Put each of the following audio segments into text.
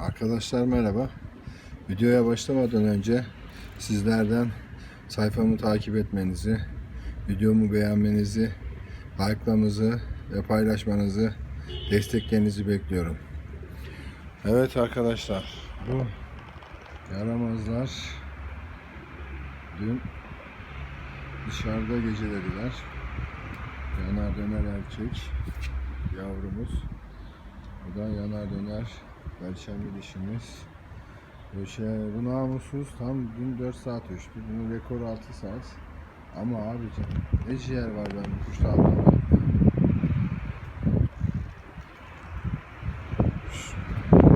Arkadaşlar merhaba. Videoya başlamadan önce sizlerden sayfamı takip etmenizi, videomu beğenmenizi, like'lamanızı ve paylaşmanızı, desteklerinizi bekliyorum. Evet arkadaşlar, bu yaramazlar dün dışarıda gecelediler. Yanar döner erkek yavrumuz. Bu da yanar döner perşembe dişimiz. Şey, bu namussuz tam dün 4 saat uçtu. Bunun rekoru 6 saat. Ama abicim ne ciğer var ben bu kuşlarda.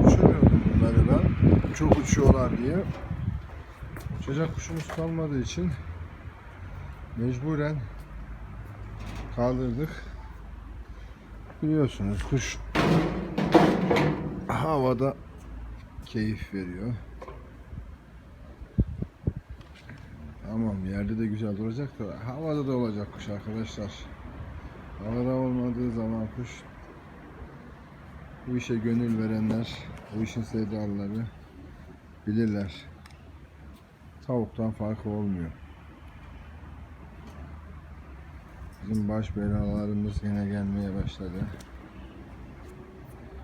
Uçurmuyordum bunları ben. Çok uçuyorlar diye. Uçacak kuşumuz kalmadığı için mecburen kaldırdık. Biliyorsunuz kuş havada keyif veriyor. Tamam yerde de güzel duracak da havada da olacak kuş arkadaşlar. Havada olmadığı zaman kuş bu işe gönül verenler, bu işin sevdalıları bilirler. Tavuktan farkı olmuyor. Bizim baş belalarımız yine gelmeye başladı.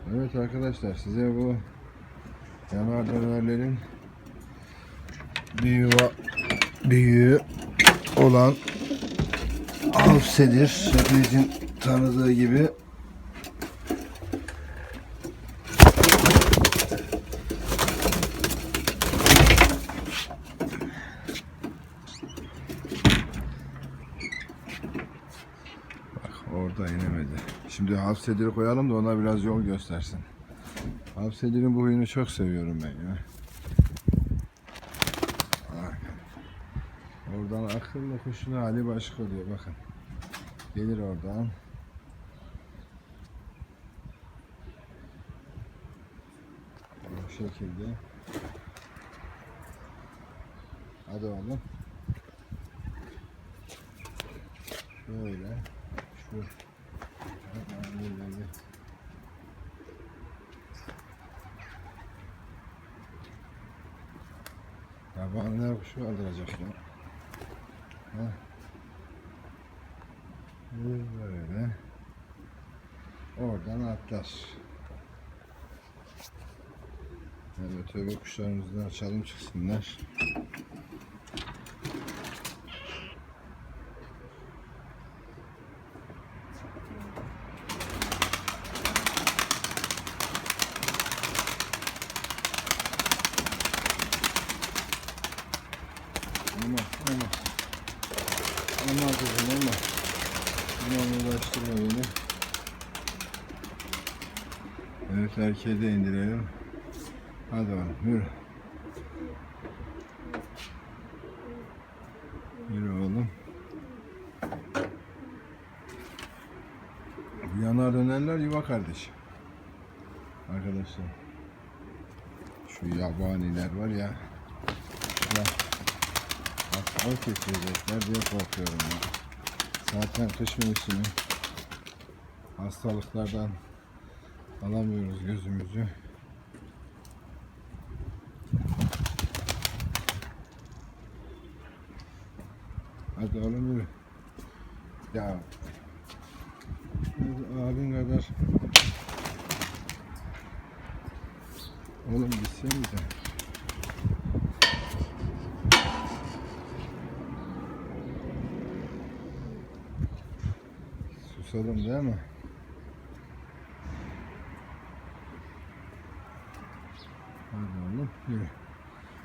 Evet arkadaşlar size bu yanar dönerlerin yuva büyüğü olan Alfsedir hepinizin tanıdığı gibi Bak orada inemedi. Şimdi Hafsedir'i koyalım da ona biraz yol göstersin. Hafsedir'in bu huyunu çok seviyorum ben ya. Oradan akıllı kuşun hali başka oluyor bakın. Gelir oradan. Bu şekilde. Hadi oğlum. Şöyle. Şu. Yabanlar kuşu aldıracak ya. Heh. Böyle. Oradan atlar. Evet öbür kuşlarımızdan açalım çıksınlar. Uğraştırma beni. Evet, erkeği de indirelim. Hadi bakalım, yürü. Yürü oğlum. Bu Yanar dönerler yuva kardeş. Arkadaşlar. Şu yabaniler var ya. Ya. Al kesilecekler diye korkuyorum ya. Zaten kış mevsimi. Hastalıklardan alamıyoruz gözümüzü. Hadi oğlum yürü. Ya. Abin kadar. Oğlum gitsenize. Susadım değil mi? Hadi yürü.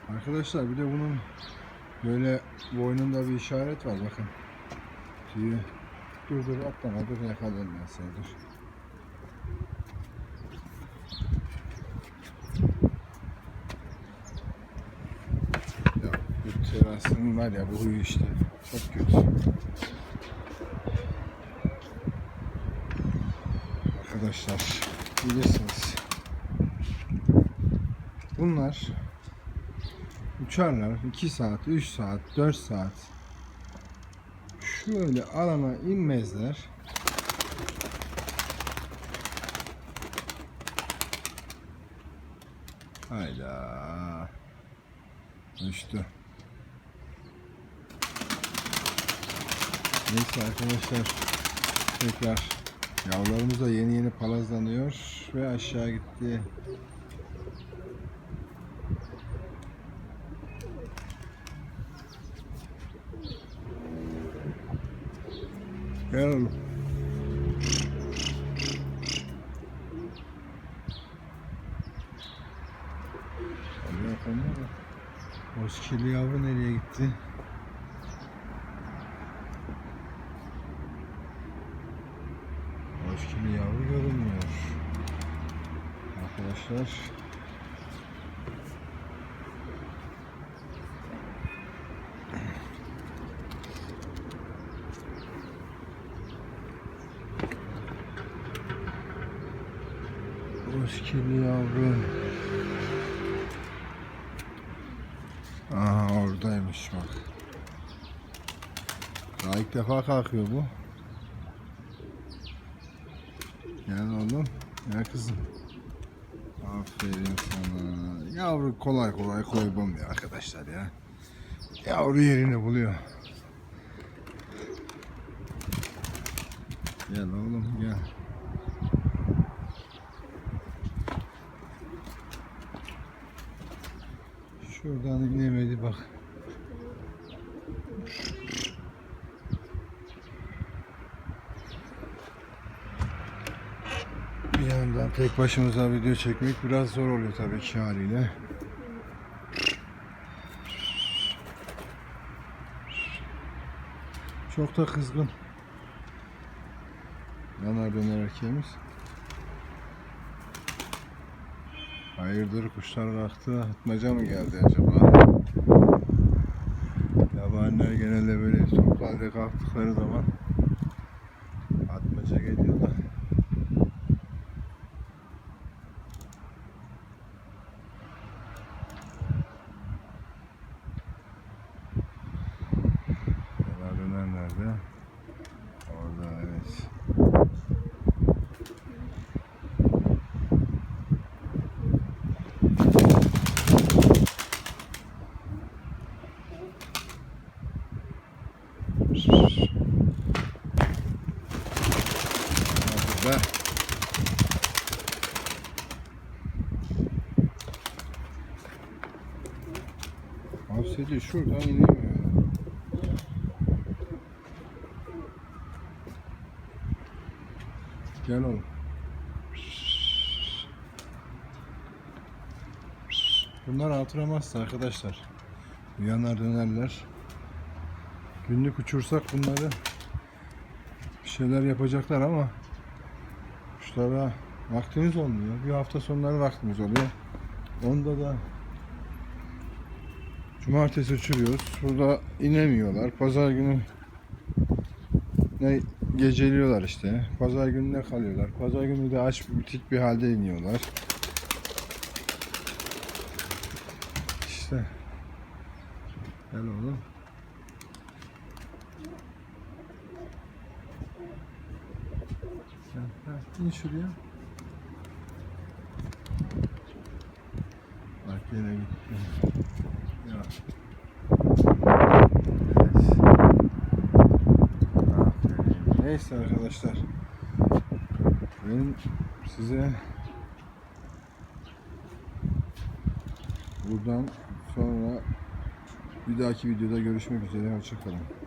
Arkadaşlar bir de bunun böyle boynunda bir işaret var bakın. Tüyü. Dur dur atlama dur yakalayayım ben seni dur. Ya bu terasının var ya bu huyu işte çok kötü. Arkadaşlar bilirsiniz. Bunlar uçarlar 2 saat, 3 saat, 4 saat. Şöyle alana inmezler. Hayda. Düştü. Neyse arkadaşlar. Tekrar yavrularımız da yeni yeni palazlanıyor ve aşağı gitti. Gel oğlum. O kirli yavru nereye gitti? Hoş kirli yavru görünmüyor. Arkadaşlar. Hoş kirli yavru. Aha oradaymış bak. Daha ilk defa kalkıyor bu. Gel oğlum. Gel kızım. Aferin sana. Yavru kolay kolay koymamıyor arkadaşlar ya. Yavru yerini buluyor. Gel oğlum gel. Şuradan inemedi bak. Bir yandan tek başımıza video çekmek biraz zor oluyor tabii ki haliyle. Çok da kızgın. Yanar döner erkeğimiz. Hayırdır kuşlar kalktı, atmaca mı geldi acaba? Yabaniler genelde böyle toplu halde kalktıkları zaman atmaca geliyor da. Yanar döner nerede? Orada evet. Hadi be. Hapsedi şuradan inemiyor. Gel oğlum. Bunlar altıramazsa arkadaşlar. Yanar dönerler. Günlük uçursak bunları bir şeyler yapacaklar ama kuşlara vaktimiz olmuyor. Bir hafta sonları vaktimiz oluyor. Onda da cumartesi uçuruyoruz. Burada inemiyorlar. Pazar günü ne geceliyorlar işte. Pazar gününe kalıyorlar. Pazar günü de aç bitik bir halde iniyorlar. İşte. Gel oğlum. İn şuraya. Bak yine gitti. Evet. Neyse arkadaşlar. Ben size buradan sonra bir dahaki videoda görüşmek üzere. Hoşçakalın.